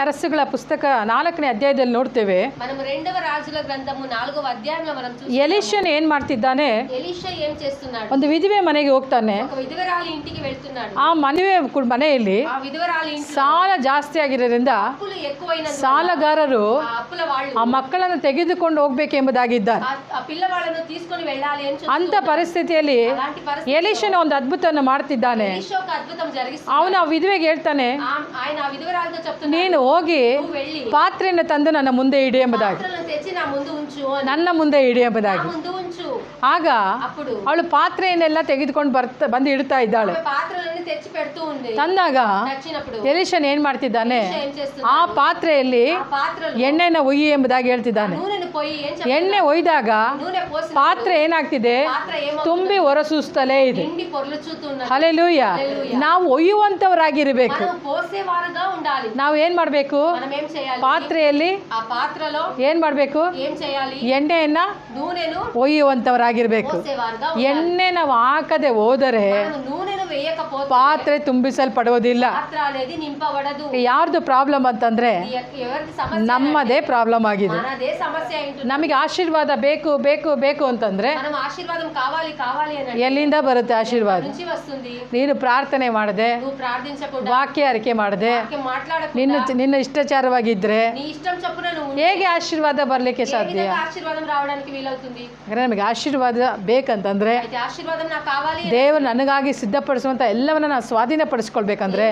ಅರಸುಗಳ ಪುಸ್ತಕ ನಾಲ್ಕನೇ ಅಧ್ಯಾಯದಲ್ಲಿ ನೋಡ್ತೇವೆ మనము రెండవ రాజుల గ్రంథము నాలుగవ అధ్యాయంలో మనం చూసి ಎಲಿಷನ್ ಏನ್ ಮಾಡ್ತಿದ್ದಾನೆ ఎలీషా ఏం చేస్తున్నాడు ಒಂದು ವಿಧವೆ ಮನೆಗೆ ಹೋಗ್ತಾನೆ ఒక విధవరాలి ఇంటికి వెళ్తున్నాడు ಆ ಮದುವೆ ಕು- ಮನೆಯಲ್ಲಿ ఆ విధవరాలి ఇంట్లో ಸಾಲ ಜಾಸ್ತಿ ಆಗಿರೋದ್ರಿಂದ అప్పులు ఎక్కువైన ಸಾಲಗಾರರು ఆ అప్పుల వాళ్ళు ಆ ಮಕ್ಕಳನ್ನು ತೆಗೆದುಕೊಂಡು ಹೋಗ್ಬೇಕೆಂಬುದಾಗಿದ್ದಾರೆ ఆ- ఆ పిల్లవాళ్ళను తీసుకొని వెళ్ళాలి అని చెప్పి ಅಂತ ಪರಿಸ್ಥಿತಿಯಲ್ಲಿ అలాంటి పరిస్థితి ಎಲಿಷನ್ ಒಂದು ಅದ್ಭುತವನ್ನು ಮಾಡ್ತಿದ್ದಾನೆ ఎలీషా ఒక అద్భుతం జరిగిస్తుంది ಅವನು ಆ ವಿಧವೆಗೆ ಹೇಳ್ತಾನೆ ఆ- ఆయన ఆ విధవరాలతో చెప్తున్నాడు ನೀನು ಹೋಗಿ ಪಾತ್ರೆಯನ್ನು ತಂದು ನನ್ನ ಮುಂದೆ ಇಡಿ ಎಂಬುದಾಗಿ. ನನ್ನ ಮುಂದೆ ಇಡಿ ಎಂಬುದಾಗಿ. ಆಗ ಅವಳು ಪಾತ್ರೆಯನ್ನೆಲ್ಲ ತೆಗೆದುಕೊಂಡು ಬರ್ತಾ ಬಂದು ಇಡ್ತಾ ಇದ್ದಾಳೆ. తెచ్చి పెడుతూ ఉంది ತಂದಾಗ నచ్చినప్పుడు ಎಲಿಷನ್ ಏನ್ ಮಾಡ್ತಿದ್ದಾನೆ ఎలీషా ఏం చేస్తుంది ಆ ಪಾತ್ರೆಯಲ್ಲಿ ఆ పాత్రలో ಎಣ್ಣೆನ ಒಯ್ಯಿ ಎಂಬುದಾಗಿ ಹೇಳ್ತಿದ್ದಾನೆ నూనెను పోయి ఏం చెప్తాడు ಎಣ್ಣೆ ಒಯ್ದಾಗ నూనె పోసి ಪಾತ್ರೆ ಏನಾಗ್ತಿದೆ పాత్ర ఏమో ತುಂಬಿ ಹೊರಸೂಸ್ತಲೇ ಇದೆ నిండి పొర్లుచుతున్నది ಹಲೆಲೂಯ ನಾವು ಒಯ್ಯುವಂತವರಾಗಿರ್ಬೇಕು మనం పోసేవారుగా ఉండాలి ನಾವು ಏನ್ ಮಾಡ್ಬೇಕು మనం ఏం చేయాలి ಪಾತ್ರೆಯಲ್ಲಿ ఆ పాత్రలో ಏನ್ ಮಾಡ್ಬೇಕು ఏం చేయాలి ಎಣ್ಣೆಯನ್ನ నూనెను ಒಯ್ಯುವಂತವರಾಗಿರ್ಬೇಕು పోసేవారుగా ಎಣ್ಣೆ ನಾವು ಹಾಕದೆ ಹೋದರೆ మనం నూనెను వేయకపోతే ಪಾತ್ರೆ ತುಂಬಿಸಲ್ಪಡುವುದಿಲ್ಲ. ಯಾರ್ದು ಪ್ರಾಬ್ಲಮ್ ಅಂತಂದ್ರೆ ನಮ್ಮದೇ ಪ್ರಾಬ್ಲಮ್ ಆಗಿದೆ. ನಮಗೆ ಆಶೀರ್ವಾದ ಬೇಕು ಬೇಕು ಬೇಕು ಅಂತಂದ್ರೆ ಎಲ್ಲಿಂದ ಬರುತ್ತೆ ಆಶೀರ್ವಾದ? ನೀನು ಪ್ರಾರ್ಥನೆ ಮಾಡದೆ ವಾಕ್ಯ ಅರಿಕೆ ಮಾಡದೆ ನಿನ್ನ ನಿನ್ನ ಇಷ್ಟಾಚಾರವಾಗಿದ್ರೆ ಹೇಗೆ ಆಶೀರ್ವಾದ ಬರ್ಲಿಕ್ಕೆ ಸಾಧ್ಯ? ನಮಗೆ ಆಶೀರ್ವಾದ ಬೇಕಂತಂದ್ರೆ ದೇವರು ನನಗಾಗಿ ಸಿದ್ಧಪಡಿಸ ಸ್ವಾಧೀನಪಡಿಸುವಂಥ ಎಲ್ಲವನ್ನ ನಾವು ಸ್ವಾಧೀನಪಡಿಸ್ಕೊಳ್ಬೇಕಂದ್ರೆ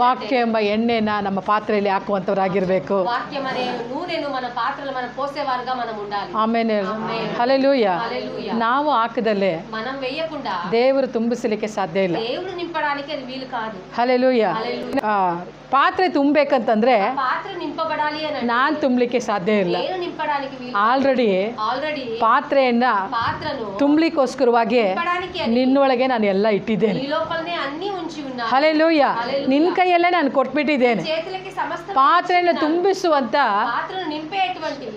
ವಾಕ್ಯ ಎಂಬ ಎಣ್ಣೆನ ನಮ್ಮ ಪಾತ್ರೆಯಲ್ಲಿ ಹಾಕುವಂತವರಾಗಿರ್ಬೇಕು ಆಮೇಲೆ ಹಲೆಲೂಯ ನಾವು ಹಾಕದಲ್ಲೇ ದೇವರು ತುಂಬಿಸಲಿಕ್ಕೆ ಸಾಧ್ಯ ಇಲ್ಲ. ಹಲೆಲೂಯ ಪಾತ್ರೆ ತುಂಬಬೇಕಂತಂದ್ರೆ ನಾನು ತುಂಬಲಿಕ್ಕೆ ಸಾಧ್ಯ ಇಲ್ಲ. ಆಲ್ರೆಡಿ ಪಾತ್ರೆಯನ್ನ ತುಂಬಲಿಕ್ಕೋಸ್ಕರವಾಗಿ ನಿನ್ನೊಳಗೆ ನಾನು ಎಲ್ಲ ಇಟ್ಟಿದ್ದೇನೆ. ಹಲೇ ಲೋಯ್ಯ ನಿನ್ನ ಕೈಯಲ್ಲೇ ನಾನು ಕೊಟ್ಬಿಟ್ಟಿದ್ದೇನೆ. ಪಾತ್ರೆಯನ್ನು ತುಂಬಿಸುವಂತ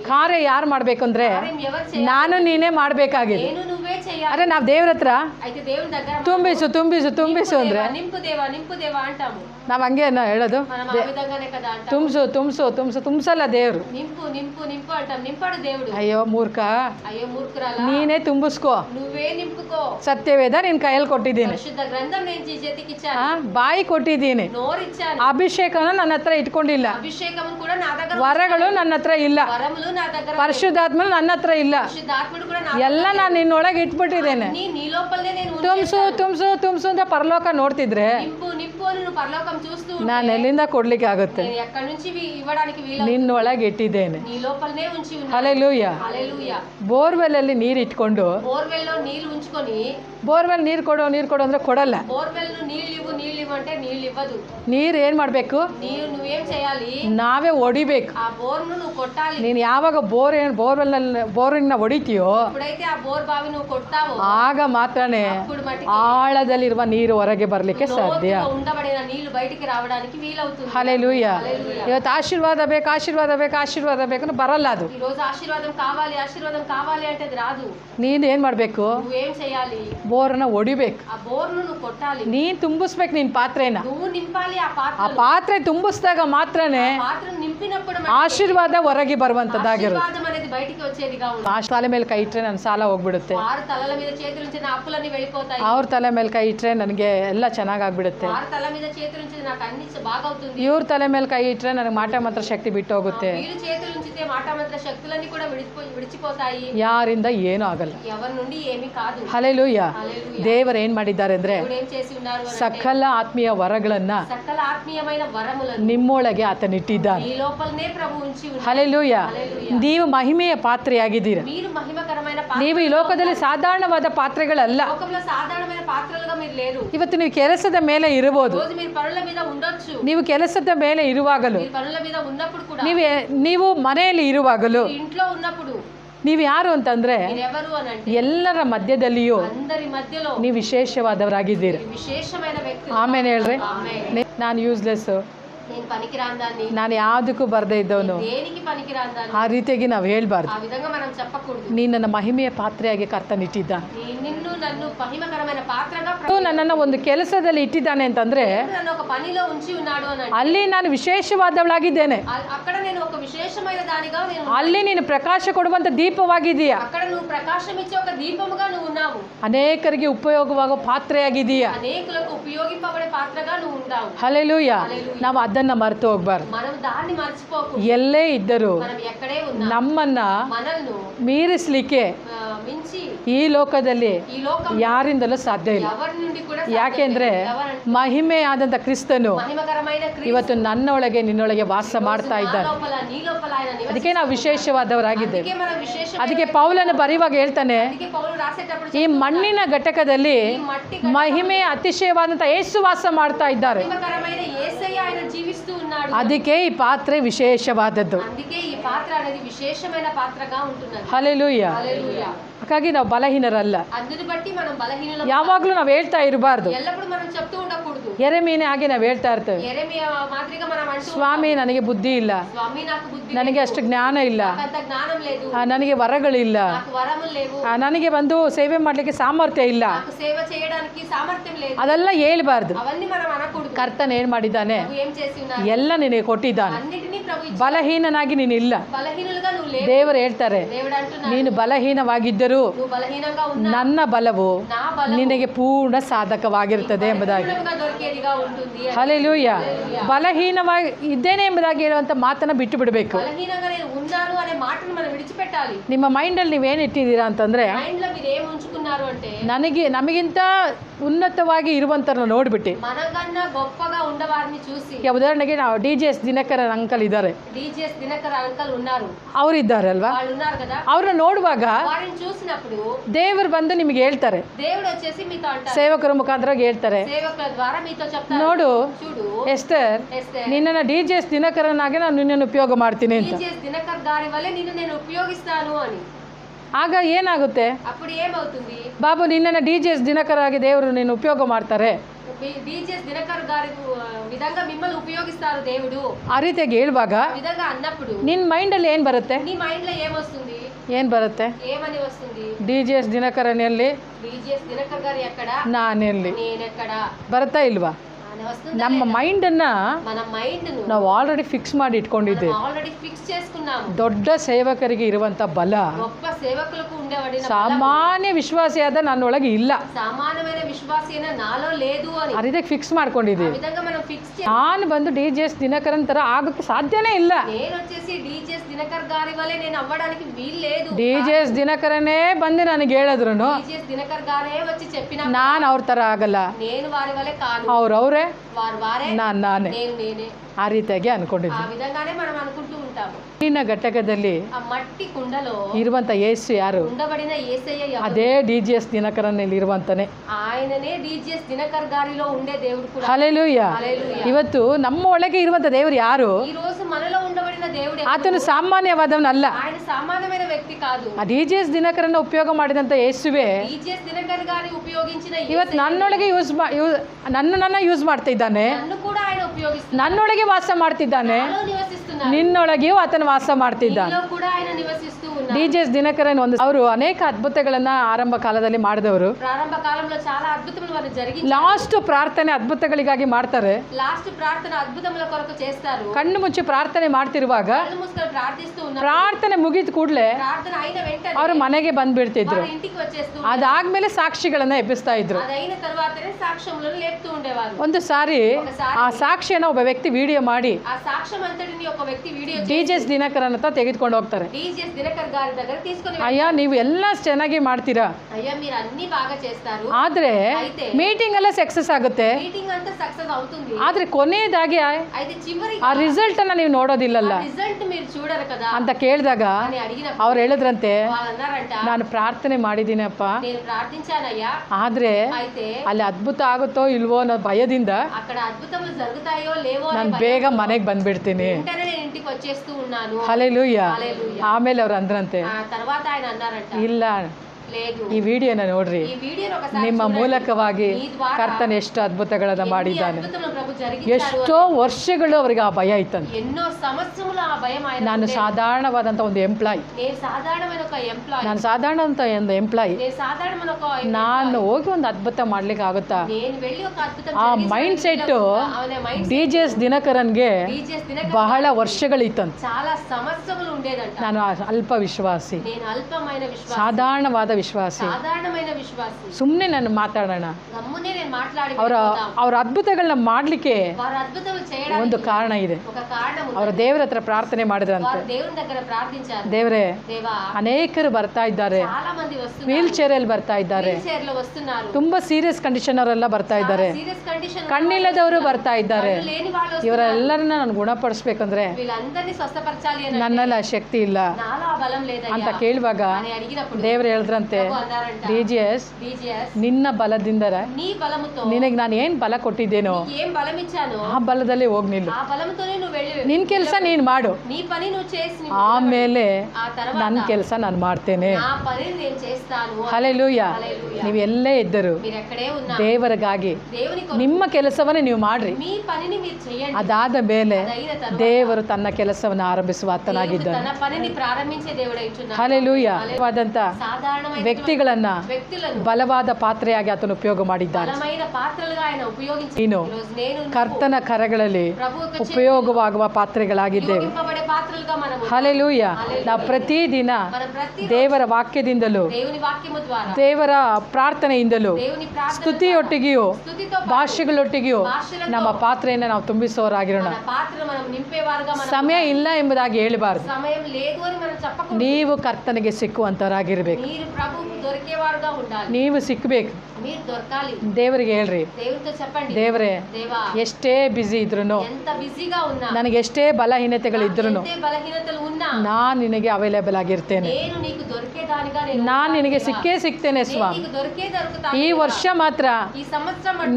ಕಾರ್ಯ ಯಾರು ಮಾಡಬೇಕು ಅಂದ್ರೆ ನಾನು ನೀನೇ ಮಾಡಬೇಕಾಗಿದೆ. ಅದೇ ನಾವು ದೇವ್ರ ಹತ್ರ ತುಂಬಿಸು ತುಂಬಿಸು ತುಂಬಿಸು ಅಂದ್ರೆ ನಾವು ಹಂಗೆ ಹೇಳೋದು. ತುಂಬಿಸು ತುಂಬಿಸು ತುಂಬಿಸು ತುಂಬಿಸಲ್ಲ ದೇವರು. ಅಯ್ಯೋ ಮೂರ್ಖ. ನೀನೇ ತುಂಬಿಸ್ಕೋ. ಸತ್ಯವೇದ ನಿನ್ ಕೈಯಲ್ಲಿ ಕೊಟ್ಟಿದ್ದೀನಿ. ಬಾಯಿ ಕೊಟ್ಟಿದ್ದೀನಿ. ಅಭಿಷೇಕ ನನ್ನ ಹತ್ರ ಇಟ್ಕೊಂಡಿಲ್ಲ. ವರಗಳು ನನ್ನ ಹತ್ರ ಇಲ್ಲ. ಪರಿಶುದ್ಧಾತ್ಮ ನನ್ನ ಹತ್ರ ಇಲ್ಲ. ಎಲ್ಲ ನಾನು ನಿನ್ನೊಳಗೆ ಇಟ್ಬಿಟ್ಟಿದ್ದೇನೆ. ತುಂಬಿಸು ತುಂಬಿಸು ತುಂಬಿಸು ಅಂತ ಪರಲೋಕ ನೋಡ್ತಿದ್ರೆ నింపు నింపు అని నువ్వు పరలోకం చూస్తూ ఉంటే ನಾನು ಎಲ್ಲಿಂದ ಕೊಡ್ಲಿಕ್ಕೆ ಆಗುತ್ತೆ నేను ఎక్కడి నుంచి వి- ఇవ్వడానికి వీలు ನಿನ್ನೊಳಗೆ ಇಟ್ಟಿದ್ದೇನೆ నీ లోపలనే ఉంచి ఉన్నా ಹಲೆಲೂಯ హల్లెలూయా ಬೋರ್ವೆಲ್ ಅಲ್ಲಿ ನೀರು ಇಟ್ಕೊಂಡು బోర్వెల్ లో నీళ్లు ఉంచుకొని ಬೋರ್ವೆಲ್ ನೀರು ಕೊಡು ನೀರು ಕೊಡು ಅಂದ್ರೆ ಕೊಡಲ್ಲ బోర్వెల్ ను నీళ్ళు ఇవ్వు నీళ్ళు ఇవ్వు అంటే నీళ్ళు ఇవ్వదు ನೀರು ಏನ್ ಮಾಡ್ಬೇಕು నీవు నువ్వేం చేయాలి ನಾವೇ ಹೊಡಿಬೇಕು ఆ బోర్ను నువ్వు కొట్టాలి ನೀನು ಯಾವಾಗ ಬೋರ್ ಏನು ಬೋರ್ವೆಲ್ನಲ್ಲಿ ಬೋರಿನ ಹೊಡಿತೀಯೋ ఎప్పుడైతే ఆ బోర్ బావి నువ్వు కొట్టావో ಆಗ ಮಾತ್ರನೇ అప్పుడు మటుకి ಆಳದಲ್ಲಿರುವ ನೀರು ಹೊರಗೆ ಬರಲಿಕ್ಕೆ ಸಾಧ್ಯ లోతులో ఉండబడిన నీళ్లు బయటికి రావడానికి వీలవుతుంది ಹಲೆಲೂಯ హల్లెలూయా. ಇವತ್ತು ಆಶೀರ್ವಾದ ಬೇಕು ಆಶೀರ್ವಾದ ಬೇಕು ಆಶೀರ್ವಾದ ಬೇಕು ಅಂದ್ರೆ ಬರಲ್ಲ ಅದು ఈ రోజు ఆశీర్వాదం కావాలి ఆశీర్వాదం కావాలి అంటే అది రాదు ನೀನು ಏನು ಮಾಡಬೇಕು నువ్వేం చేయాలి ಬೋರನ್ನ ಹೊಡಿಬೇಕು ఆ బోర్ను నువ్వు కొట్టాలి ನೀನು ತುಂಬಿಸ್ಬೇಕು ನಿನ್ನ ಪಾತ್ರೆನ నువ్వు నింపాలి ఆ ಆ పాత్ర ಪಾತ್ರೆ ತುಂಬಿಸಿದಾಗ ಮಾತ್ರನೇ పాత్రను నింపినప్పుడు ಆಶೀರ್ವಾದ ಹೊರಗೆ ಬರುವಂಥದ್ದಾಗಿರುತ್ತೆ ఆశీర్వాదం అనేది బయటికి వచ్చేదిగా ఉంది ಆ ತಲೆ ಮೇಲೆ ಕೈ ಇಟ್ಟರೆ ನನ್ನ ಸಾಲ ಹೋಗ್ಬಿಡುತ್ತೆ వారు తలల మీద చేతులు ఉంచి నా అప్పులన్నీ వెళ్ళిపోతాయి ಅವ್ರ ತಲೆ ಮೇಲೆ ಕೈ ಇಟ್ಟರೆ ನನಗೆ ಎಲ್ಲ ಚೆನ್ನಾಗಾಗ್ಬಿಡುತ್ತೆ వారి తల మీద చేతులు ఉంచి నాకు అన్ని బాగవుతుంది ಇವ್ರ ತಲೆ ಮೇಲೆ ಕೈ ಇಟ್ಟರೆ ನನಗೆ ಮಾಟ ಮಾತ್ರ ಶಕ್ತಿ ಬಿಟ್ಟೋಗುತ್ತೆ ಯಾರಿಂದ ಏನೂ ಆಗಲ್ಲ. ಹಲೆಲೂಯ್ಯ ದೇವರ ಏನ್ ಮಾಡಿದ್ದಾರೆ ಅಂದರೆ ಸಕಲ ಆತ್ಮೀಯ ವರಗಳನ್ನು ನಿಮ್ಮೊಳಗೆ ಆತನಿಟ್ಟಿದ್ದಾನೆ ಹಲೆಲೂಯ್ಯ ನೀವು ಮಹಿಮೆಯ ಪಾತ್ರೆಯಾಗಿದ್ದೀರಾ. ನೀವು ಈ ಲೋಕದಲ್ಲಿ ಸಾಧಾರಣವಾದ ಪಾತ್ರೆಗಳಲ್ಲ. ಇವತ್ತು ನೀವು ಕೆಲಸದ ಮೇಲೆ ಇರಬಹುದು. ನೀವು ಕೆಲಸದ ಮೇಲೆ ಇರುವಾಗಲೂ ನೀವು ನೀವು ಮನೆಯಲ್ಲಿ ಇರುವಾಗಲೂ ನೀವು ಯಾರು ಅಂತಂದ್ರೆ ಎಲ್ಲರ ಮಧ್ಯದಲ್ಲಿಯೂ ನೀವು ವಿಶೇಷವಾದವರಾಗಿದ್ದೀರಿ. ಆಮೇಲೆ ಹೇಳ್ರಿ. ನಾನು ಯೂಸ್ಲೆಸ್ ನಾನು ಯಾವುದಕ್ಕೂ ಬರದೇ ಇದ್ದವನು. ಆ ರೀತಿಯಾಗಿ ನಾವು ಹೇಳ್ಬಾರ್ದು. ನೀನು ನನ್ನ ಮಹಿಮೆಯ ಪಾತ್ರೆಯಾಗಿ ಕರ್ತನಿಟ್ಟಿದ್ದ ನನ್ನನ್ನು ಒಂದು ಕೆಲಸದಲ್ಲಿ ಇಟ್ಟಿದ್ದಾನೆ ಅಂತಂದ್ರೆ ಅಲ್ಲಿ ನಾನು ವಿಶೇಷವಾದವಳಾಗಿದ್ದೇನೆ. ಅಲ್ಲಿ ನೀನು ಪ್ರಕಾಶ ಕೊಡುವಂತ ದೀಪವಾಗಿದೀಯ ಅನೇಕರಿಗೆ ಉಪಯೋಗವಾಗುವ ಪಾತ್ರೆಯಾಗಿದೀಯ ನಾವು ಅದನ್ನ ಅದನ್ನು ಮರೆತು ಹೋಗ್ಬಾರ್ದು. ಎಲ್ಲೇ ಇದ್ದರೂ ನಮ್ಮನ್ನು ಮೀರಿಸಲಿಕ್ಕೆ ಈ ಲೋಕದಲ್ಲಿ ಯಾರಿಂದಲೂ ಸಾಧ್ಯ ಇಲ್ಲ. ಯಾಕೆಂದರೆ ಮಹಿಮೆಯಾದಂಥ ಕ್ರಿಸ್ತನು ಇವತ್ತು ನನ್ನೊಳಗೆ ನಿನ್ನೊಳಗೆ ವಾಸ ಮಾಡ್ತಾ ಇದ್ದಾರೆ ಅದಕ್ಕೆ ನಾವು ವಿಶೇಷವಾದವರಾಗಿದ್ದೇವೆ. ಅದಕ್ಕೆ ಪೌಲನ್ನು ಬರೆಯುವಾಗ ಹೇಳ್ತಾನೆ ಈ ಮಣ್ಣಿನ ಘಟಕದಲ್ಲಿ ಮಹಿಮೆ ಅತಿಶಯವಾದಂಥ ಏಸು ವಾಸ ಮಾಡ್ತಾ ಇದ್ದಾರೆ. ಅದಕ್ಕೆ ಈ ಪಾತ್ರೆ ವಿಶೇಷವಾದದ್ದು. ಹಲೋ ಅದಕ್ಕಾಗಿ ನಾವು ಬಲಹೀನರಲ್ಲ. ಯಾವಾಗಲೂ ನಾವು ಹೇಳ್ತಾ ಇರಬಾರ್ದು. ಎರೆಮೀನೇ ಆಗಿ ನಾವು ಹೇಳ್ತಾ ಇರ್ತೇವೆ. ಸ್ವಾಮಿ ನನಗೆ ಬುದ್ಧಿ ಇಲ್ಲ. ನನಗೆ ಅಷ್ಟು ಜ್ಞಾನ ಇಲ್ಲ. ನನಗೆ ವರಗಳಿಲ್ಲ ನನಗೆ ಬಂದು ಸೇವೆ ಮಾಡಲಿಕ್ಕೆ ಸಾಮರ್ಥ್ಯ ಇಲ್ಲ. ಅದೆಲ್ಲ ಹೇಳ್ಬಾರ್ದು. ಕರ್ತನ ಏನು ಮಾಡಿದ್ದಾನೆ? ಎಲ್ಲ ನಿನಗೆ ಕೊಟ್ಟಿದ್ದಾನೆ. ಬಲಹೀನನಾಗಿ ನೀನಿಲ್ಲ. ದೇವರು ಹೇಳ್ತಾರೆ ನೀನು ಬಲಹೀನವಾಗಿದ್ದರೂ ನನ್ನ ಬಲವು ನಿನಗೆ ಪೂರ್ಣ ಸಾಧಕವಾಗಿರುತ್ತದೆ ಎಂಬುದಾಗಿ. ಅಲೆಲೂಯ್ಯ ಬಲಹೀನವಾಗಿ ಇದ್ದೇನೆ ಎಂಬುದಾಗಿ ಹೇಳುವಂತ ಮಾತನ್ನು ಬಿಟ್ಟು ಬಿಡಬೇಕು ನಿಮ್ಮ ಮೈಂಡ್ ಮೈಂಡಲ್ಲಿ ನೀವೇನು ಇಟ್ಟಿದ್ದೀರಾ ಅಂತಂದರೆ ನನಗೆ ನಮಗಿಂತ ಉನ್ನತವಾಗಿ ಇರುವಂತರನ್ನ ನೋಡ್ಬಿಟ್ಟು మనకన్నా గొప్పగా ఉండవారిని చూసి ಈಗ ಉದಾಹರಣೆಗೆ ನಾವು D G S Dinakar uncle ಇದ್ದಾರೆ డీజేఎస్ దినకర్ అంకల్ ఉన్నారు ಅವರಿದ್ದಾರೆ ಅಲ್ವಾ వాళ్ళు ఉన్నారు కదా ಅವ್ರನ್ನ ನೋಡುವಾಗ వారిని చూసినప్పుడు ದೇವರು ಬಂದು ನಿಮಗೆ ಹೇಳ್ತಾರೆ దేవుడు వచ్చేసి మీతో అంటారు ಸೇವಕರ ಮುಖಾಂತರ ಹೇಳ್ತಾರೆ సేవకుల ద్వారా మీతో చెప్తారు ನೋಡು చూడు ಎಸ್ತರ್ ఎస్తే ನಿನ್ನನ್ನು ಡಿ ಜಿ ಎಸ್ ದಿನಕರನಾಗಿ ನಾನು ನಿನ್ನನ್ನು ಉಪಯೋಗ ಮಾಡ್ತೀನಿ ಅಂತ డీజేఎస్ దినకర్ గారి వల్లే నిన్ను నేను ఉపయోగిస్తాను అని ಆಗ ಏನಾಗುತ್ತೆ? ಬಾಬು ನಿನ್ನ ಡಿ ಜಿ ಎಸ್ ದಿನಕರಾಗಿ ದೇವರು ನೀನು ಉಪಯೋಗ ಮಾಡ್ತಾರೆ. ಆ ರೀತಿಯಾಗಿ ಹೇಳುವಾಗ ನಿನ್ನ ಮೈಂಡಲ್ಲಿ ಏನು ಬರುತ್ತೆ? ಏನು ಬರುತ್ತೆ? ಡಿ ಜಿ ಎಸ್ ದಿನಕರನಲ್ಲಿ ಬರುತ್ತಾ ಇಲ್ವಾ? ನಮ್ಮ ಮೈಂಡನ್ನು మన మైండ్ ను ನಾವು ಆಲ್ರೆಡಿ ಫಿಕ್ಸ್ ಮಾಡಿ ಇಟ್ಕೊಂಡಿದ್ದೇವೆ ఆల్రెడీ ఫిక్స్ చేసుకున్నాము ದೊಡ್ಡ ಸೇವಕರಿಗೆ ಇರುವಂತ ಬಲ గొప్ప సేవకులకు ఉండేవాడిన ಸಾಮಾನ್ಯ ವಿಶ್ವಾಸಿಯಾದ ನನ್ನೊಳಗೆ ಇಲ್ಲ సామాన్యమైన విశ్వాసి అయినా నాలో లేదు అని ಆ ರೀತಿಯಾಗಿ ಫಿಕ್ಸ್ ఆ ಮಾಡ್ಕೊಂಡಿದ್ದೀವಿ విధంగా మనం ఫిక్స్ చే ನಾನು ಬಂದು ಡಿ ಜಿ ಎಸ್ ದಿನಕರನ್ ತರ ಆಗೋಕ್ಕೆ ಸಾಧ್ಯನೇ ಇಲ್ಲ నేను వచ్చేసి డీజేఎస్ దినకర్ గారి వల్లే నేను అవ్వడానికి వీలు లేదు ಡಿ ಜಿ ಎಸ್ ದಿನಕರನೇ ಬಂದು ನನಗೆ ಹೇಳಿದ್ರು డీజేఎస్ దినకర్ గారే వచ్చి చెప్పిన ನಾನು ಅವ್ರ ಥರ ಆಗಲ್ಲ నేను వారి వల్లే కాదు ಅವ್ರವ್ರೆ వారు వారే ನಾನು ನಾನೇ నేను నేనే ಆ ರೀತಿಯಾಗಿ ఆ ಅನ್ಕೊಂಡಿದ್ದೆ విధంగానే మనం అనుకుంటూ ఉంటాము ನೀರಿನ ಘಟಕದಲ್ಲಿ ఆ మట్టి కుండలో ಇರುವಂತ ಯೇಸು ಯಾರು ఉండబడిన ఏసయ్య ఎవరు? ಅದೇ ಡಿ ಜಿ ಎಸ್ ದಿನಕರನಲ್ಲಿ ಇರುವಂತಾನೆ ఆయననే డీజీఎస్ దినకర్ గారిలో ఉండే దేవుడు కూడా ಹಲೆಲೂಯ హల్లెలూయా. ಇವತ್ತು ನಮ್ಮ ಒಳಗೆ ಇರುವಂತ ದೇವರು ಯಾರು ఈ రోజు మనలో ఉండబడిన దేవుడే ಆತನು ಸಾಮಾನ್ಯವಾದವನಲ್ಲ ఆయన సామాన్యమైన వ్యక్తి కాదు ಆ ಡಿ ಜಿ ಎಸ್ ದಿನಕರನ್ನ ಉಪಯೋಗ ಮಾಡಿದಂತ ಯೇಸುವೆ డీజీఎస్ దినకర్ గారి ఉపయోగించిన ఈ ಇವತ್ತು ನನ್ನೊಳಗೆ ಯೂಸ್ ಮಾ ಯೂ ನನ್ನ ನನ್ನ ಯೂಸ್ ಮಾಡ್ತಾ ಇದ್ದಾನೆ నన్ను కూడా ఆయన ఉపయోగిస్తున్నారు ನನ್ನೊಳಗೆ ವಾಸ ಮಾಡ್ತಿದ್ದಾನೆ నాలో నివసిస్తున్నారు ನಿನ್ನೊಳಗೆಯೂ ಆತನ ವಾಸ ಮಾಡ್ತಿದ್ದಾನೆ నీలో కూడా ఆయన నివసిస్తూ ఉన్నారు ಡಿ ಜಿ ಎಸ್ ದಿನಕರನ್ ಒಂದು ಅವರು ಅನೇಕ ಅದ್ಭುತಗಳನ್ನ ಆರಂಭ ಕಾಲದಲ್ಲಿ ಮಾಡಿದವರು ప్రారంభ కాలంలో చాలా అద్భుతములు వారు జరిగి ಲಾಸ್ಟ್ ಪ್ರಾರ್ಥನೆ ಅದ್ಭುತಗಳಿಗಾಗಿ ಮಾಡ್ತಾರೆ లాస్ట్ ప్రార్థన అద్భుతముల కొరకు చేస్తారు ಕಣ್ಣು ಮುಚ್ಚಿ ಪ್ರಾರ್ಥನೆ ಮಾಡ್ತಿರುವಾಗ ಮಾಡುವಾಗ ಪ್ರಾರ್ಥನೆ ಮುಗಿದ ಕೂಡಲೇ ಅವರು ಮನೆಗೆ ಬಂದ್ಬಿಡ್ತಿದ್ರು. ಅದಾದ್ಮೇಲೆ ಸಾಕ್ಷಿಗಳನ್ನ ಎಬ್ಬಿಸ್ತಾ ಇದ್ರು. ಒಂದು ಸಾರಿ ಆ ಸಾಕ್ಷಿಯನ್ನ ಒಬ್ಬ ವ್ಯಕ್ತಿ ವಿಡಿಯೋ ಮಾಡಿ ಡಿಜೆಸ್ ದಿನಕರನ್ ಅಂತ ತೆಗೆದುಕೊಂಡು ಹೋಗ್ತಾರೆ. ಅಯ್ಯ ನೀವು ಎಲ್ಲ ಚೆನ್ನಾಗಿ ಮಾಡ್ತೀರಾ? ಆದ್ರೆ ಮೀಟಿಂಗ್ ಎಲ್ಲ ಸಕ್ಸಸ್ ಆಗುತ್ತೆ. ಆದ್ರೆ ಕೊನೆಯದಾಗಿ ಆ ರಿಸಲ್ಟ್ ಅನ್ನ ನೀವು ನೋಡೋದಿಲ್ಲಲ್ಲ. ಅಂತ ಕೇಳಿದಾಗ ಅವ್ರು ಹೇಳಿದ್ರಂತೆ ನಾನು ಪ್ರಾರ್ಥನೆ ಮಾಡಿದ್ದೀನಪ್ಪ. ಆದರೆ ಅಲ್ಲಿ ಅದ್ಭುತ ಆಗುತ್ತೋ ಇಲ್ವೋ ಅನ್ನೋ ಭಯದಿಂದ ನಾನು ಬೇಗ ಮನೆಗೆ ಬಂದ್ಬಿಡ್ತೀನಿ. ಅಲೆ ಲೂಯ್ಯ ಆಮೇಲೆ ಅವ್ರು ಅಂದ್ರಂತೆ ಇಲ್ಲ ಈ ವಿಡಿಯೋನ ನೋಡ್ರಿ. ನಿಮ್ಮ ಮೂಲಕವಾಗಿ ಕರ್ತನ ಎಷ್ಟು ಅದ್ಭುತಗಳನ್ನು ಮಾಡಿದ್ದಾನೆ. ಎಷ್ಟೋ ವರ್ಷಗಳು ಅವರಿಗೆ ಆ ಭಯ ಇತ್ತಂತೆ. ನಾನು ಸಾಧಾರಣವಾದಂಥ ಒಂದು ಎಂಪ್ಲಾಯಿ ನಾನು ಸಾಧಾರಣ ಅಂತ ಒಂದು ಎಂಪ್ಲಾಯಿ ನಾನು ಹೋಗಿ ಒಂದು ಅದ್ಭುತ ಮಾಡ್ಲಿಕ್ಕೆ ಆಗುತ್ತಾ? ಆ mind set D J S ದಿನಕರನ್ಗೆ ಬಹಳ ವರ್ಷಗಳು ವರ್ಷಗಳಿತ್ತಂತೆ ನಾನು ಅಲ್ಪ ವಿಶ್ವಾಸಿ. ಸಾಧಾರಣವಾದ విశ్వాసం ಸುಮ್ಮನೆ ನಾನು ಮಾತಾಡೋಣ గమ్మునే నేను మాట్లాడి ಅವರ వెళ్ళిపోతాం. ಅವರ ಅದ್ಭುತಗಳನ್ನ ಮಾಡಲಿಕ್ಕೆ వారు అద్భుతములు ಒಂದು చేయడానికి ಕಾರಣ ಇದೆ ఒక కారణం ఉంది. ಅವರ ದೇವರ ಹತ್ರ ಪ್ರಾರ್ಥನೆ ಮಾಡಿದ್ರಂತೆ వారు దేవుని దగ్గర ప్రార్థించారు ದೇವರೇ దేవా ಅನೇಕರು ಬರ್ತಾ ಇದ್ದಾರೆ చాలా మంది వస్తున్నారు ವೀಲ್ ಚೇರಲ್ಲಿ ಬರ್ತಾ ಇದ್ದಾರೆ వీల్ చైర్ లో వస్తున్నారు ತುಂಬಾ ಸೀರಿಯಸ್ ಕಂಡೀಷನ್ ಅವರೆಲ್ಲ ಬರ್ತಾ ಇದ್ದಾರೆ సీరియస్ కండిషన్ ಕಣ್ಣಿಲ್ಲದವರು ಬರ್ತಾ ಇದ್ದಾರೆ లేని వాళ్ళు వస్తున్నారు. ಇವರೆಲ್ಲರನ್ನ ನಾನು ಗುಣಪಡಿಸ್ಬೇಕಂದ್ರೆ వీళ్ళందరినీ స్వస్థపరచాలి అని ನನ್ನಲ್ಲಿ ಆ ಶಕ್ತಿ ಇಲ್ಲ నాలో ఆ బలం ಅಂತ లేదయ్యా ಕೇಳುವಾಗ అని అడిగినప్పుడు ದೇವರು ಹೇಳಿದ್ರಂತೆ ಅಂತೆ ಡಿ ಜಿ ಎಸ್ ನಿನ್ನ ಬಲದಿಂದ ನಿನಗೆ ನಾನು ಏನು ಬಲ ಕೊಟ್ಟಿದ್ದೇನೋ ಆ ಬಲದಲ್ಲಿ ಹೋಗಿ ನಿಲ್ಲು. ನಿನ್ನ ಕೆಲಸ ನೀನು ಮಾಡು. ಆಮೇಲೆ ನನ್ನ ಕೆಲಸ ನಾನು ಮಾಡ್ತೇನೆ. ಹಲೆಲೂಯ್ಯ ನೀವೆಲ್ಲೇ ಇದ್ದರು ದೇವರಿಗಾಗಿ ನಿಮ್ಮ ಕೆಲಸವನ್ನೇ ನೀವು ಮಾಡ್ರಿ. ಅದಾದ ಮೇಲೆ ದೇವರು ತನ್ನ ಕೆಲಸವನ್ನು ಆರಂಭಿಸುವ ಆತನಾಗಿದ್ದಾನೆ. ಹಲೆಲೂಯ್ಯ ವಾದಂತ సాధారణమైన ವ್ಯಕ್ತಿಗಳನ್ನ వ్యక్తులను ಬಲವಾದ ಪಾತ್ರೆಯಾಗಿ ಆತನು ಉಪಯೋಗ ಮಾಡಿದ್ದಾನೆ బలమైన పాత్రలుగా ఆయన ఉపయోగించి ನೀನು ఈరోజు నేను నువ్వు ಕರ್ತನ ಕರಗಳಲ್ಲಿ ప్రభు యొక్క చేతిలో ಉಪಯೋಗವಾಗುವ ಪಾತ್ರೆಗಳಾಗಿದ್ದೇವೆ ఉపయోగింపబడే పాత్రలుగా మనము ಹಲೆಲೂಯ ನಾವು ಪ್ರತಿದಿನ మనం ప్రతి ದೇವರ ವಾಕ್ಯದಿಂದಲೂ దేవుని వాక్యము ద్వారా ದೇವರ ಪ್ರಾರ್ಥನೆಯಿಂದಲೂ దేవుని ప్రార్థన ಸ್ತುತಿಯೊಟ್ಟಿಗೆಯೂ స్థుతితో పాటు ಭಾಷೆಗಳೊಟ್ಟಿಗೆಯೂ భాషలతో ನಮ್ಮ ಪಾತ್ರೆಯನ್ನು ನಾವು ತುಂಬಿಸೋರಾಗಿರೋಣ మన పాత్ర మనం నింపేవారుగా మనం ಸಮಯ ಇಲ್ಲ ಎಂಬುದಾಗಿ ಹೇಳಬಾರ್ದು సమయం లేదు అని మనం చెప్పకూడదు ನೀವು ಕರ್ತನಿಗೆ ಸಿಕ್ಕುವಂತವರಾಗಿರ್ಬೇಕು ನೀವು ಸಿಕ್ಕಬೇಕು ದೇವರಿಗೆ ಹೇಳ್ರಿ. ದೇವರೇ ಎಷ್ಟೇ ಬಿಸಿ ಇದ್ರು ನನಗೆ ಎಷ್ಟೇ ಬಲಹೀನತೆಗಳಿದ್ರು ನಾನು ನಿನಗೆ ಅವೈಲೇಬಲ್ ಆಗಿರ್ತೇನೆ. ನಾನು ನಿನಗೆ ಸಿಕ್ಕೇ ಸಿಗ್ತೇನೆ ಸ್ವಾಮಿ. ಈ ವರ್ಷ ಮಾತ್ರ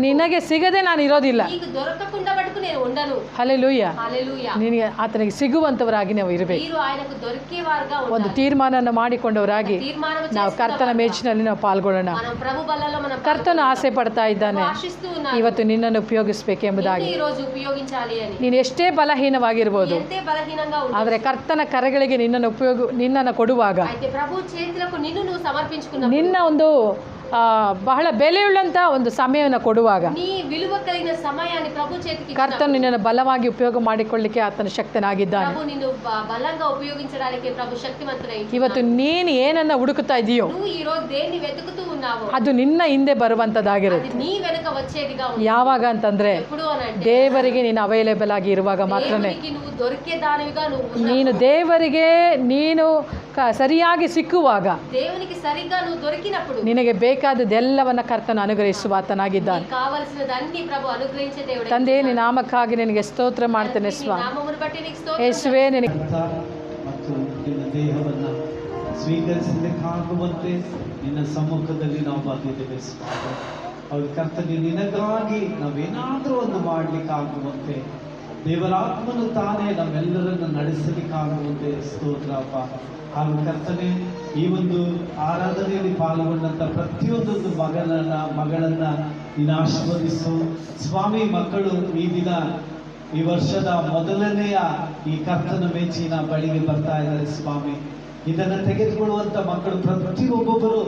ನಿನಗೆ ಸಿಗದೆ ನಾನು ಇರೋದಿಲ್ಲ. ಹಲೆಲೂಯ್ಯ ನಿನಗೆ ಆತನಿಗೆ ಸಿಗುವಂತವರಾಗಿ ನಾವು ಇರಬೇಕು. ಒಂದು ತೀರ್ಮಾನ ಮಾಡಿಕೊಂಡವರಾಗಿ ನಾವು ಕರ್ತನ ಮೇಜಿನಲ್ಲಿ ನಾವು ಪಾಲ್ಗೊಳ್ಳೋಣ. ಕರ್ತನ ಆಸೆ ಪಡ್ತಾ ಇದ್ದಾನೆ. ಇವತ್ತು ನಿನ್ನನ್ನು ಉಪಯೋಗಿಸ್ಬೇಕೆಂಬುದಾಗಿ ನೀನು ಎಷ್ಟೇ ಬಲಹೀನವಾಗಿರ್ಬೋದು ಆದರೆ ಕರ್ತನ ಕರೆಗಳಿಗೆ ನಿನ್ನನ್ನು ಉಪಯೋಗ ನಿನ್ನನ್ನು ಕೊಡುವಾಗ ನಿನ್ನ ಒಂದು ಬಹಳ ಬೆಲೆಯುಳ್ಳಂಥ ಒಂದು ಸಮಯವನ್ನು ಕೊಡುವಾಗ ಕರ್ತನು ನಿನ್ನನ್ನು ಬಲವಾಗಿ ಉಪಯೋಗ ಮಾಡಿಕೊಳ್ಳಿಕ್ಕೆ ಆತನ ಶಕ್ತನಾಗಿದ್ದಾನೆ. ಇವತ್ತು ನೀನು ಏನನ್ನ ಹುಡುಕುತ್ತಾ ಇದೆಯೋ? ಅದು ನಿನ್ನ ಹಿಂದೆ ಬರುವಂತದಾಗಿರುತ್ತೆ ಯಾವಾಗ ಅಂತಂದ್ರೆ ದೇವರಿಗೆ ನೀನು ಅವೈಲೇಬಲ್ ಆಗಿ ಇರುವಾಗ ಮಾತ್ರನೇ. ನೀನು ದೇವರಿಗೆ ನೀನು ಕ- ಸರಿಯಾಗಿ ಸಿಕ್ಕುವಾಗ దేవునికి సరిగ్గా నువ్వు దొరికినప్పుడు ನಿನಗೆ ಬೇಕಾದದೆಲ್ಲವನ್ನ ಕರ್ತನು ಅನುಗ್ರಹಿಸುವ ಆತನಾಗಿದ್ದಾನೆ నీకు కావలసినదన్ని ప్రభు అనుగ్రహించే దేవుడు ತಂದೆ ನಿನ್ನ ನಾಮಕ್ಕಾಗಿ ನಿನಗೆ ಸ್ತೋತ್ರ ಮಾಡ್ತೇನೆ ಸ್ವಾಮಿ నామమును బట్టి నీకు స్తోత్రం ಯೇಸುವೆ ನಿನಗೆ ಕರ್ತ ಮತ್ತು ನಿನ್ನ ದೇಹವನ್ನು ಸ್ವೀಕರಿಸಲಿಕ್ಕಾಗುವಂತೆ ನಿನ್ನ ಸಮ್ಮುಖದಲ್ಲಿ ನಾವು ಬಂದಿದ್ದೇವೆ ಸ್ವಾಮಿ ಅವ್ರ ಕರ್ತನೆ ನಿನಗಾಗಿ ನಾವೇನಾದರೂ ಒಂದು ಮಾಡಲಿಕ್ಕಾಗುವಂತೆ ದೇವರಾತ್ಮನು ತಾನೇ ನಮ್ಮೆಲ್ಲರನ್ನು ನಡೆಸಲಿಕ್ಕಾಗುವಂತೆ ಸ್ತೋತ್ರಪ್ಪ ಹಾಗೂ ಕರ್ತನೆ, ಈ ಒಂದು ಆರಾಧನೆಯಲ್ಲಿ ಪಾಲ್ಗೊಂಡಂಥ ಪ್ರತಿಯೊಂದೊಂದು ಮಗನನ್ನ ಮಗಳನ್ನ ನೀನು ಆಶೀರ್ವದಿಸು ಸ್ವಾಮಿ ಮಕ್ಕಳು ಈ ದಿನ, ಈ ವರ್ಷದ ಮೊದಲನೆಯ ಈ ಕರ್ತನ ಮೇಚಿನ ಬಳಿಗೆ ಬರ್ತಾ ಇದ್ದಾರೆ ಸ್ವಾಮಿ. ಇದನ್ನು ತೆಗೆದುಕೊಳ್ಳುವಂಥ ಮಕ್ಕಳು ಪ್ರತಿಯೊಬ್ಬೊಬ್ಬರು,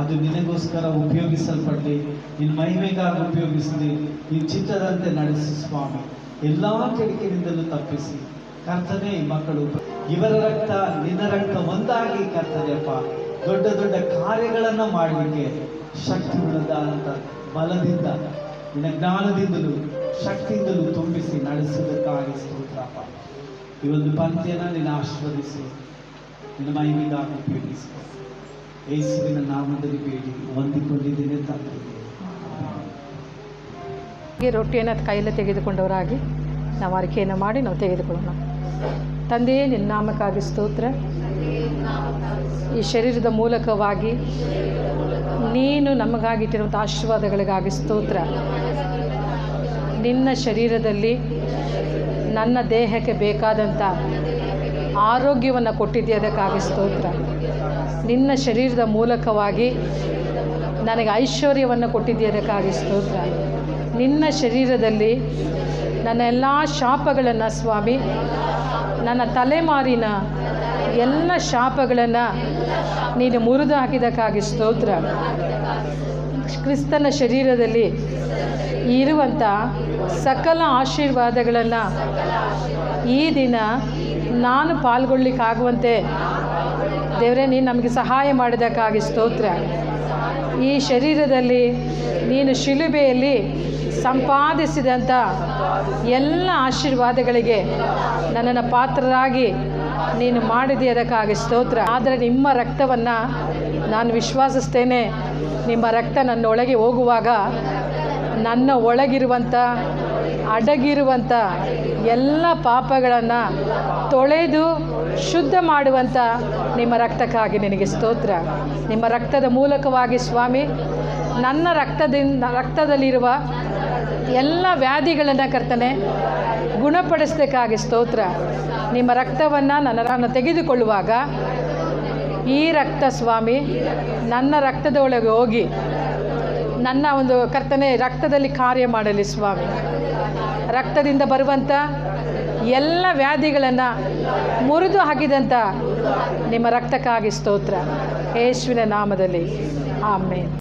ಅದು ನಿನಗೋಸ್ಕರ ಉಪಯೋಗಿಸಲ್ಪಡಲಿ ನಿನ್ನ ಮಹಿಮೆಗಾಗಿ ಉಪಯೋಗಿಸಲಿ ನಿನ್ನ ಚಿತ್ತದಂತೆ ನಡೆಸಿ ಸ್ವಾಮಿ. ಎಲ್ಲಾ ಕೆಡಿಕೆಯಿಂದಲೂ ತಪ್ಪಿಸಿ. ಕರ್ತನೇ, ಈ ಮಕ್ಕಳು ಇವರ ರಕ್ತ, ನಿನ್ನ ರಕ್ತ ಒಂದಾಗಿ ಕರ್ತದೆಯಪ್ಪ ದೊಡ್ಡ ದೊಡ್ಡ ಕಾರ್ಯಗಳನ್ನು ಮಾಡಲಿಕ್ಕೆ ಶಕ್ತಿ ಉಳ್ಳದಾದಂಥ ಬಲದಿಂದ, ನಿನ್ನ ಜ್ಞಾನದಿಂದಲೂ ಶಕ್ತಿಯಿಂದಲೂ ತುಂಬಿಸಿ ನಡೆಸುವುದಕ್ಕಾಗಿ ಸ್ತೋತ್ರಪ್ಪ ಈ ಒಂದು ಪಂಕ್ತಿಯನ್ನು ನಿನ್ನ ಆಶೀರ್ವದಿಸಿ. ನಿನ್ನ ಮೈಮಿಗಾಗಿ ಉಪಯೋಗಿಸಿ. ಯೇಸುವಿನ ನಾಮದಲ್ಲಿ ಬೇಡಿ. ಹೊಂದಿಕೊಂಡಿದ್ದೇನೆ ತಂದೆ. ರೊಟ್ಟಿಯನ್ನು ಕೈಯಲ್ಲಿ ತೆಗೆದುಕೊಂಡವರಾಗಿ ನಾವು ಅರಿಕೆಯನ್ನು ಮಾಡಿ ನಾವು ತೆಗೆದುಕೊಳ್ಳೋಣ. ತಂದೆಯೇ, ನಿನ್ನ ನಾಮಕ್ಕಾಗಿ ಸ್ತೋತ್ರ. ಈ ಶರೀರದ ಮೂಲಕವಾಗಿ ನೀನು ನಮಗಾಗಿಟ್ಟಿರುವಂಥ ಆಶೀರ್ವಾದಗಳಿಗಾಗಿ ಸ್ತೋತ್ರ. ನಿನ್ನ ಶರೀರದಲ್ಲಿ ನನ್ನ ದೇಹಕ್ಕೆ ಬೇಕಾದಂಥ ಆರೋಗ್ಯವನ್ನು ಕೊಟ್ಟಿದ್ದೆ ಅದಕ್ಕಾಗಿ ಸ್ತೋತ್ರ. ನಿನ್ನ ಶರೀರದ ಮೂಲಕವಾಗಿ ನನಗೆ ಐಶ್ವರ್ಯವನ್ನು ಕೊಟ್ಟಿದ್ದೀಯದಕ್ಕಾಗಿ ಸ್ತೋತ್ರ. ನಿನ್ನ ಶರೀರದಲ್ಲಿ ನನ್ನ ಎಲ್ಲ ಶಾಪಗಳನ್ನು ಸ್ವಾಮಿ ನನ್ನ ತಲೆಮಾರಿನ ಎಲ್ಲ ಶಾಪಗಳನ್ನು ನೀನು ಮುರಿದು ಹಾಕಿದಕ್ಕಾಗಿ ಸ್ತೋತ್ರ. ಕ್ರಿಸ್ತನ ಶರೀರದಲ್ಲಿ ಇರುವಂಥ ಸಕಲ ಆಶೀರ್ವಾದಗಳನ್ನು ಈ ದಿನ ನಾನು ಪಾಲ್ಗೊಳ್ಳಿಕ್ಕಾಗುವಂತೆ ದೇವರೇ ನೀನು ನಮಗೆ ಸಹಾಯ ಮಾಡಿದಕ್ಕಾಗಿ ಸ್ತೋತ್ರ. ಈ ಶರೀರದಲ್ಲಿ ನೀನು ಶಿಲುಬೆಯಲ್ಲಿ ಸಂಪಾದಿಸಿದಂಥ ಎಲ್ಲ ಆಶೀರ್ವಾದಗಳಿಗೆ ನನ್ನನ್ನು ಪಾತ್ರರಾಗಿ ನೀನು ಮಾಡಿದೆಯದಕ್ಕಾಗಿ ಸ್ತೋತ್ರ. ಆದರೆ ನಿಮ್ಮ ರಕ್ತವನ್ನು ನಾನು ವಿಶ್ವಾಸಿಸ್ತೇನೆ. ನಿಮ್ಮ ರಕ್ತ ನನ್ನೊಳಗೆ ಹೋಗುವಾಗ ನನ್ನ ಒಳಗಿರುವಂಥ, ಅಡಗಿರುವಂಥ ಎಲ್ಲ ಪಾಪಗಳನ್ನು ತೊಳೆದು ಶುದ್ಧ ಮಾಡುವಂಥ ನಿಮ್ಮ ರಕ್ತಕ್ಕಾಗಿ ನಿನಗೆ ಸ್ತೋತ್ರ. ನಿಮ್ಮ ರಕ್ತದ ಮೂಲಕವಾಗಿ ಸ್ವಾಮಿ, ನನ್ನ ರಕ್ತದಿಂದ, ರಕ್ತದಲ್ಲಿರುವ ಎಲ್ಲ ವ್ಯಾಧಿಗಳನ್ನು ಕರ್ತನೆ ಗುಣಪಡಿಸಬೇಕಾಗಿ ಸ್ತೋತ್ರ. ನಿಮ್ಮ ರಕ್ತವನ್ನು ನನ್ನ ನಾನು ತೆಗೆದುಕೊಳ್ಳುವಾಗ ಈ ರಕ್ತ ಸ್ವಾಮಿ, ನನ್ನ ರಕ್ತದ ಒಳಗೆ ಹೋಗಿ ನನ್ನ ಒಂದು ಕರ್ತನೆ ರಕ್ತದಲ್ಲಿ ಕಾರ್ಯ ಮಾಡಲಿ ಸ್ವಾಮಿ. ರಕ್ತದಿಂದ ಬರುವಂಥ ಎಲ್ಲ ವ್ಯಾಧಿಗಳನ್ನು ಮುರಿದು ಹಾಕಿದಂಥ ನಿಮ್ಮ ರಕ್ತಕ್ಕಾಗಿ ಸ್ತೋತ್ರ. ಯೇಸುವಿನ ನಾಮದಲ್ಲಿ. ಆಮೇಲೆ